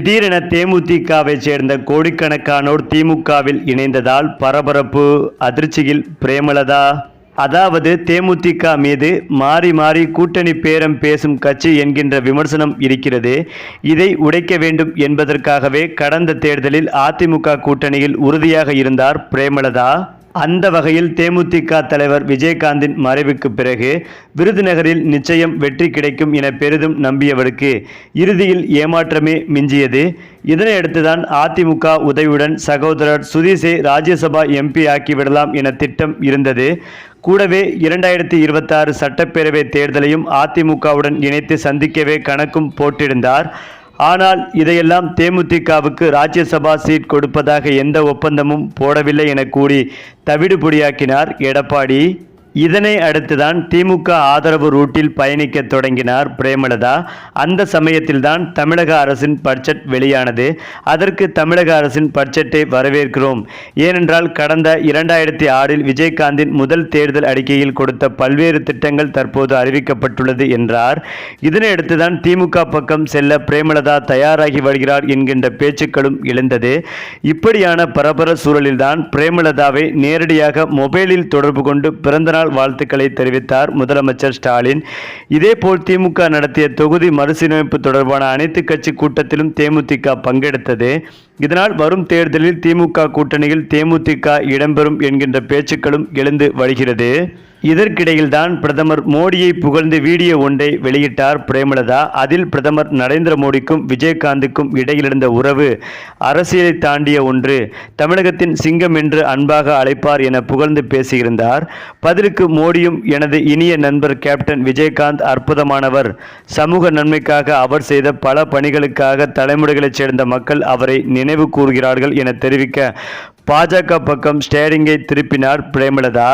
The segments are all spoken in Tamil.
திடீரென தேமுதிகவை சேர்ந்த கோடிக்கணக்கானோர் திமுகவில் இணைந்ததால் பரபரப்பு அதிர்ச்சியில் பிரேமலதா. அதாவது தேமுதிக மீது மாறி மாறி கூட்டணி பேரம் பேசும் கட்சி என்கின்ற விமர்சனம் இருக்கிறது. இதை உடைக்க வேண்டும் என்பதற்காகவே கடந்த தேர்தலில் அதிமுக கூட்டணியில் உறுதியாக இருந்தார் பிரேமலதா. அந்த வகையில் தேமுதிக தலைவர் விஜயகாந்தின் மறைவுக்கு பிறகு விருதுநகரில் நிச்சயம் வெற்றி கிடைக்கும் என பெரிதும் நம்பியவருக்கு இறுதியில் ஏமாற்றமே மிஞ்சியது. இதனையடுத்துதான் அதிமுக உதவியுடன் சகோதரர் சுதீஷை ராஜ்யசபா எம்பி ஆக்கிவிடலாம் என திட்டம் இருந்தது. கூடவே இரண்டாயிரத்தி இருபத்தாறு சட்டப்பேரவை தேர்தலையும் அதிமுகவுடன் இணைத்து சந்திக்கவே கணக்கும் போட்டிருந்தார். ஆனால் இதையெல்லாம் தேமுதிகவுக்கு ராஜ்யசபா சீட் கொடுப்பதாக எந்த ஒப்பந்தமும் போடவில்லை என கூறி தவிடுபொடியாக்கினார் எடப்பாடி. இதனை அடுத்துதான் திமுக ஆதரவு ரூட்டில் பயணிக்க தொடங்கினார் பிரேமலதா. அந்த சமயத்தில்தான் தமிழக அரசின் பட்ஜெட் வெளியானது. அதற்கு தமிழக அரசின் பட்ஜெட்டை வரவேற்கிறோம். ஏனென்றால் கடந்த இரண்டாயிரத்தி ஆறில் விஜயகாந்தின் முதல் தேர்தல் அறிக்கையில் கொடுத்த பல்வேறு திட்டங்கள் தற்போது அறிவிக்கப்பட்டுள்ளது என்றார். இதனையடுத்துதான் திமுக பக்கம் செல்ல பிரேமலதா தயாராகி வருகிறார் என்கின்ற பேச்சுக்களும் எழுந்தது. இப்படியான பரபர சூழலில்தான் பிரேமலதாவை நேரடியாக மொபைலில் தொடர்பு கொண்டு பிறந்தநாள் வாழ்த்துக்களை தெரிவித்தார் முதலமைச்சர் ஸ்டாலின். இதேபோல் திமுக நடத்திய தொகுதி மறுசீரமைப்பு தொடர்பான அனைத்து கட்சி கூட்டத்திலும் தேமுதிக பங்கெடுத்தது. இதனால் வரும் தேர்தலில் திமுக கூட்டணியில் தேமுதிக இடம்பெறும் என்கின்ற பேச்சுக்களும் எழுந்து வருகிறது இதற்கிடையில்தான் பிரதமர் மோடியை புகழ்ந்து வீடியோ ஒன்றை வெளியிட்டார் பிரேமலதா. அதில் பிரதமர் நரேந்திர மோடிக்கும் விஜயகாந்துக்கும் இடையிலிருந்த உறவு அரசியலை தாண்டிய ஒன்று. தமிழகத்தின் சிங்கம் என்று அன்பாக அழைப்பார் என புகழ்ந்து பேசியிருந்தார். பதிலுக்கு மோடியும் எனது இனிய நண்பர் கேப்டன் விஜயகாந்த் அற்புதமானவர். சமூக நன்மைக்காக அவர் செய்த பல பணிகளுக்காக தலைமுறைகளைச் சேர்ந்த மக்கள் அவரை நினைவு கூறுகிறார்கள் என தெரிவிக்க பாஜக பக்கம் ஸ்டேரிங்கை திருப்பினார் பிரேமலதா.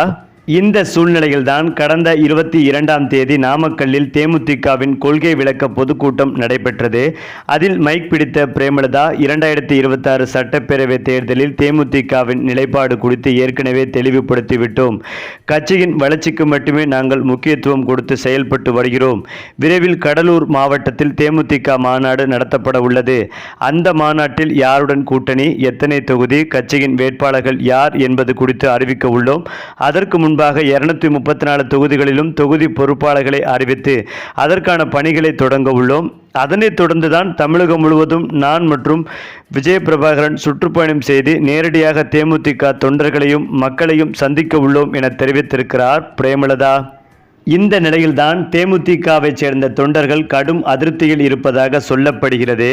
இந்த சூழ்நிலையில்தான் கடந்த இருபத்தி இரண்டாம் தேதி நாமக்கல்லில் தேமுதிகவின் கொள்கை விளக்க பொதுக்கூட்டம் நடைபெற்றது. அதில் மைக் பிடித்த பிரேமலதா இரண்டாயிரத்தி இருபத்தாறு சட்டப்பேரவை தேர்தலில் தேமுதிகவின் நிலைப்பாடு குறித்து ஏற்கனவே தெளிவுபடுத்திவிட்டோம் கட்சியின் வளர்ச்சிக்கு மட்டுமே நாங்கள் முக்கியத்துவம் கொடுத்து செயல்பட்டு வருகிறோம். விரைவில் கடலூர் மாவட்டத்தில் தேமுதிக மாநாடு நடத்தப்பட உள்ளது. அந்த மாநாட்டில் யாருடன் கூட்டணி எத்தனை தொகுதி கட்சியின் வேட்பாளர்கள் யார் என்பது குறித்து அறிவிக்க உள்ளோம். அதற்கு முன்பாக இருநூத்தி முப்பத்தி நாலு தொகுதிகளிலும் தொகுதி பொறுப்பாளர்களை அறிவித்து அதற்கான பணிகளை தொடங்க உள்ளோம். அதனைத் தொடர்ந்துதான் தமிழகம் முழுவதும் நான் மற்றும் விஜய பிரபாகரன் சுற்றுப்பயணம் செய்து நேரடியாக தேமுதிக தொண்டர்களையும் மக்களையும் சந்திக்க உள்ளோம் என தெரிவித்திருக்கிறார் பிரேமலதா. இந்த நிலையில்தான் தேமுதிகவை சேர்ந்த தொண்டர்கள் கடும் அதிருப்தியில் இருப்பதாக சொல்லப்படுகிறது.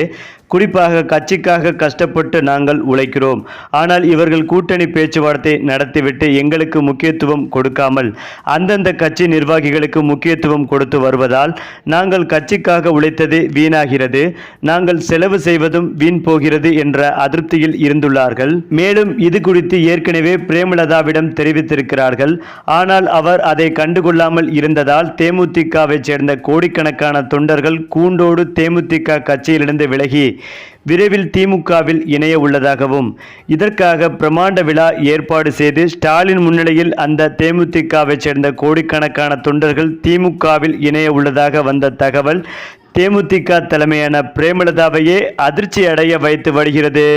குறிப்பாக கட்சிக்காக கஷ்டப்பட்டு நாங்கள் உழைக்கிறோம். ஆனால் இவர்கள் கூட்டணி பேச்சுவார்த்தை நடத்திவிட்டு எங்களுக்கு முக்கியத்துவம் கொடுக்காமல் அந்தந்த கட்சி நிர்வாகிகளுக்கு முக்கியத்துவம் கொடுத்து வருவதால் நாங்கள் கட்சிக்காக உழைத்தது வீணாகிறது. நாங்கள் செலவு செய்வதும் வீண் போகிறது என்ற அதிருப்தியில் இருந்துள்ளார்கள். மேலும் இது குறித்து ஏற்கனவே பிரேமலதாவிடம் தெரிவித்திருக்கிறார்கள். ஆனால் அவர் அதை கண்டுகொள்ளாமல் இருந்ததால் தேமுதிகவை சேர்ந்த கோடிக்கணக்கான தொண்டர்கள் கூண்டோடு தேமுதிக கட்சியிலிருந்து விலகி விரைவில் திமுகவில் இணைய உள்ளதாகவும் இதற்காக பிரமாண்ட விழா ஏற்பாடு செய்து ஸ்டாலின் முன்னிலையில் அந்த தேமுதிகவை சேர்ந்த கோடிக்கணக்கான தொண்டர்கள் திமுகவில் இணைய உள்ளதாக வந்த தகவல் தேமுதிக தலைமையான பிரேமலதாவையே அதிர்ச்சி அடைய வைத்து வருகிறது.